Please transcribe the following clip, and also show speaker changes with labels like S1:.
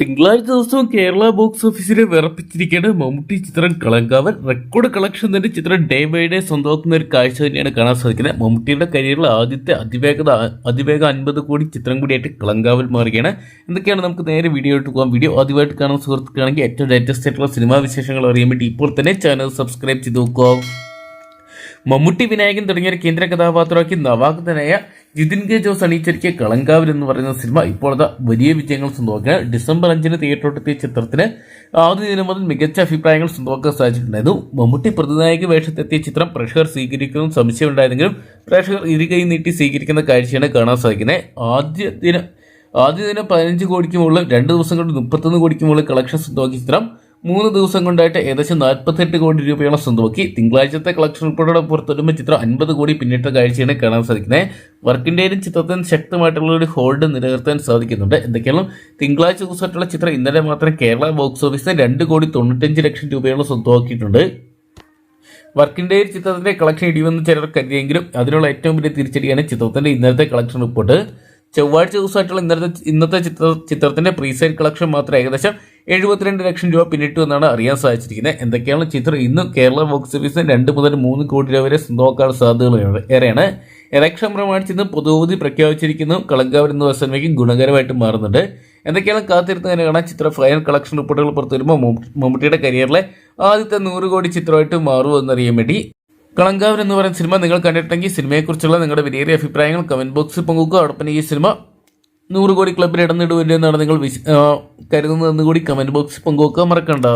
S1: തിങ്കളാഴ്ച ദിവസവും കേരള ബോക്സ് ഓഫീസിനെ വിറപ്പിച്ചിരിക്കേണ്ട മമ്മൂട്ടി ചിത്രം കളങ്കാവൻ റെക്കോർഡ് കളക്ഷൻ തന്നെ ചിത്രം ഡേ ബൈ ഡേ സ്വന്തമാക്കുന്ന ഒരു കാഴ്ച തന്നെയാണ് കാണാൻ സാധിക്കുന്നത്. മമ്മൂട്ടിയുടെ കരിയറിലെ ആദ്യത്തെ അതിവേഗത അതിവേഗ അൻപത് കോടി ചിത്രം കൂടിയായിട്ട് കളങ്കാവൽ മാറുകയാണ്. എന്തൊക്കെയാണ് നമുക്ക് നേരെ വീഡിയോ ആയിട്ട് പോകാം. വീഡിയോ ആദ്യമായിട്ട് കാണാൻ സുഹൃത്തുക്കാണെങ്കിൽ ഏറ്റവും ലേറ്റസ്റ്റ് ആയിട്ടുള്ള സിനിമാ വിശേഷങ്ങൾ അറിയാൻ വേണ്ടി ഇപ്പോൾ തന്നെ ചാനൽ സബ്സ്ക്രൈബ് ചെയ്ത് നോക്കുക. മമ്മൂട്ടി വിനായകൻ തുടങ്ങിയ ഒരു കേന്ദ്ര കഥാപാത്രമാക്കി നവാഗതനായ ജിതിൻ കെ ജോസ് അണിയിച്ചൊരുക്കിയ കളങ്കാവൽ എന്ന് പറയുന്ന സിനിമ ഇപ്പോഴത്തെ വലിയ വിജയങ്ങൾ സ്വന്തമാക്കുക ഡിസംബർ അഞ്ചിന് തിയേറ്ററോട്ടെത്തിയ ചിത്രത്തിന് ആദ്യ ദിനം മുതൽ മികച്ച അഭിപ്രായങ്ങൾ സ്വന്തമാക്കാൻ സാധിച്ചിട്ടുണ്ടായിരുന്നു. മമ്മൂട്ടി പ്രതിനായക വേഷത്തെത്തിയ ചിത്രം പ്രേക്ഷകർ സ്വീകരിക്കുന്നതും സംശയമുണ്ടായിരുന്നെങ്കിലും പ്രേക്ഷകർ ഇരുകൈ നീട്ടി സ്വീകരിക്കുന്ന കാഴ്ചയാണ് കാണാൻ സാധിക്കുന്നത്. ആദ്യ ദിനം ആദ്യ ദിനം പതിനഞ്ച് കോടിക്ക് മുകളിൽ രണ്ട് ദിവസം കൊണ്ട് മുപ്പത്തൊന്ന് കോടിക്ക് മുകളിൽ കളക്ഷൻ സ്വന്തമാക്കിയ ചിത്രം മൂന്ന് ദിവസം കൊണ്ടായിട്ട് ഏകദേശം നാൽപ്പത്തെട്ട് കോടി രൂപയോളം സ്വന്തമാക്കി. തിങ്കളാഴ്ചത്തെ കളക്ഷൻ ഉൾപ്പെടെ പുറത്തുവരുമ്പോൾ ചിത്രം അൻപത് കോടി പിന്നിട്ട കാഴ്ചയാണ് കാണാൻ സാധിക്കുന്നത്. വർക്കിന്റെയും ചിത്രത്തിന് ശക്തമായിട്ടുള്ള ഒരു ഹോൾഡ് നിലനിർത്താൻ സാധിക്കുന്നുണ്ട്. എന്തൊക്കെയാണ് തിങ്കളാഴ്ച ദിവസമായിട്ടുള്ള ചിത്രം ഇന്നലെ മാത്രം കേരള ബോക്സ് ഓഫീസിന് രണ്ട് കോടി തൊണ്ണൂറ്റഞ്ച് ലക്ഷം രൂപയോളം സ്വന്തമാക്കിയിട്ടുണ്ട്. വർക്കിന്റെ ചിത്രത്തിന്റെ കളക്ഷൻ ഇടിവെന്ന് ചിലർ കരുതിയെങ്കിലും അതിനുള്ള ഏറ്റവും വലിയ തിരിച്ചടിയാണ് ചിത്രത്തിന്റെ ഇന്നലത്തെ കളക്ഷൻ റിപ്പോർട്ട് ചൊവ്വാഴ്ച ദിവസമായിട്ടുള്ള ഇന്നത്തെ ഇന്നത്തെ ചിത്ര ചിത്രത്തിന്റെ പ്രീസെയിൽ കളക്ഷൻ മാത്രം ഏകദേശം എഴുപത്തിരണ്ട് ലക്ഷം രൂപ പിന്നിട്ടു എന്നാണ് അറിയാൻ സാധിച്ചിരിക്കുന്നത്. എന്തൊക്കെയാണ് ചിത്രം? ഇന്ന് കേരള ബോക്സ് ഓഫീസിന് രണ്ട് മുതൽ മൂന്ന് കോടി രൂപ വരെ സ്വന്തമാക്കാൻ സാധ്യതകൾ ഏറെയാണ്. ഇലക്ഷൻ പ്രമാണിച്ച് ഇന്ന് പൊതുവധി പ്രഖ്യാപിച്ചിരിക്കുന്നു. കളങ്കാവൻ എന്ന സിനിമയ്ക്കും ഗുണകരമായിട്ട് മാറുന്നുണ്ട്. എന്തൊക്കെയാണ് കാത്തിരുന്ന് തന്നെ കാണാൻ ചിത്ര ഫൈനൽ കളക്ഷൻ റിപ്പോർട്ടുകൾ പുറത്തു വരുമ്പോൾ മമ്മൂട്ടിയുടെ കരിയറിലെ ആദ്യത്തെ നൂറ് കോടി ചിത്രമായിട്ട് മാറുമെന്നറിയാൻ വേണ്ടി കളങ്കാവൻ എന്ന് പറയുന്ന സിനിമ നിങ്ങൾ കണ്ടിട്ടുണ്ടെങ്കിൽ സിനിമയെക്കുറിച്ചുള്ള നിങ്ങളുടെ വിലയേറിയ അഭിപ്രായങ്ങൾ കമന്റ് ബോക്സിൽ പങ്കുവെക്കുക. അതോടൊപ്പം ഈ സിനിമ നൂറ് കോടി ക്ലബിൽ ഇടന്നിടുവില്ല എന്നാണ് നിങ്ങൾ വിശ് കരുതുന്നതെന്ന് കൂടി കമന്റ് ബോക്സിൽ പങ്കുവെക്കാൻ മറക്കണ്ട.